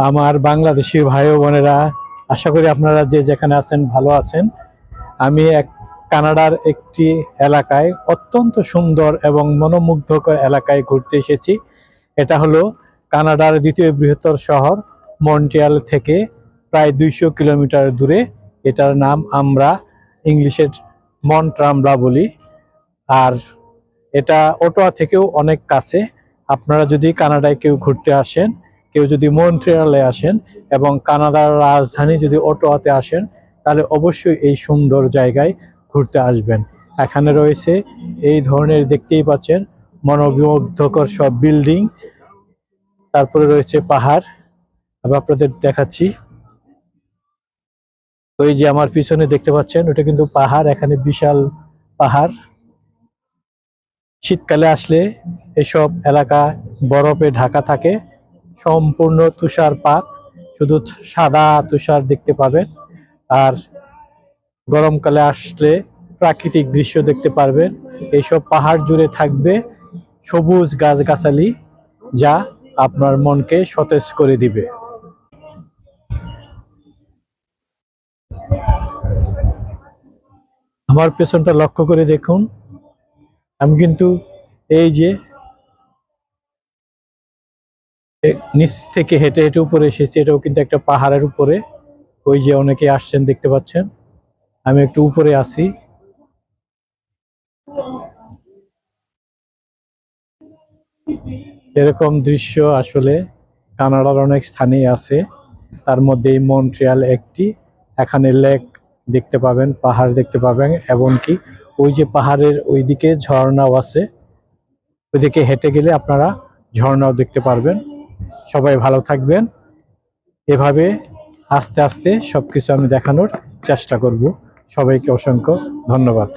আমার বাংলাদেশি ভাই বোনেরা, আশা করি আপনারা যে যেখানে আছেন ভালো আছেন। আমি এক কানাডার একটি এলাকায় অত্যন্ত সুন্দর এবং মনোমুগ্ধকর এলাকায় ঘুরতে এসেছি। এটা হলো কানাডার দ্বিতীয় বৃহত্তর শহর, মন্ট্রিয়াল থেকে প্রায় দুইশো কিলোমিটার দূরে। এটার নাম আমরা ইংলিশের মন্ট্রামলা বলি। আর এটা ওটোয়া থেকেও অনেক কাছে। আপনারা যদি কানাডায় কেউ ঘুরতে আসেন কেউ যদি মন্ট্রিয়ালে আসেন এবং কানাডার রাজধানী যদি অটোয়াতে আসেন, তাহলে অবশ্যই এই সুন্দর জায়গায় ঘুরতে আসবেন। এখানে রয়েছে এই ধরনের দেখতেই পাচ্ছেন মনোবিমুগ্ধকর সব বিল্ডিং। তারপরে রয়েছে পাহাড়। আমি আপনাদের দেখাচ্ছি। ওই যে আমার পিছনে দেখতে পাচ্ছেন, ওটা কিন্তু পাহাড়, এখানে বিশাল পাহাড়। শীতকালে আসলে এসব এলাকা বরফে ঢাকা থাকে। সম্পূর্ণ তুষারপাত শুধু সাদা তুষার দেখতে পাবেন। আর গরমকালে আসলে প্রাকৃতিক দৃশ্য দেখতে পারবেন। এইসব পাহাড় জুড়ে থাকবে সবুজ গাছগাছালি, যা আপনার মনকে সতেজ করে দিবে। আমার পেছনটা লক্ষ্য করে দেখুন। আমি কিন্তু এই যে নিচ থেকে হেঁটে হেঁটে উপরে এসেছি। এটাও কিন্তু একটা পাহাড়ের উপরে। ওই যে অনেকে আসছেন, দেখতে পাচ্ছেন। আমি একটু উপরে আছি। এরকম দৃশ্য আসলে কানাডার অনেক স্থানেই আছে। তার মধ্যে মন্ট্রিয়াল একটি। এখানে লেক দেখতে পাবেন, পাহাড় দেখতে পাবেন, এমনকি ওই যে পাহাড়ের ওইদিকে ঝর্ণাও আছে। ওইদিকে হেঁটে গেলে আপনারা ঝর্ণাও দেখতে পারবেন। সবাই ভালো থাকবেন। এভাবে আস্তে আস্তে সব কিছু আমি দেখানোর চেষ্টা করব। সবাইকে অসংখ্য ধন্যবাদ।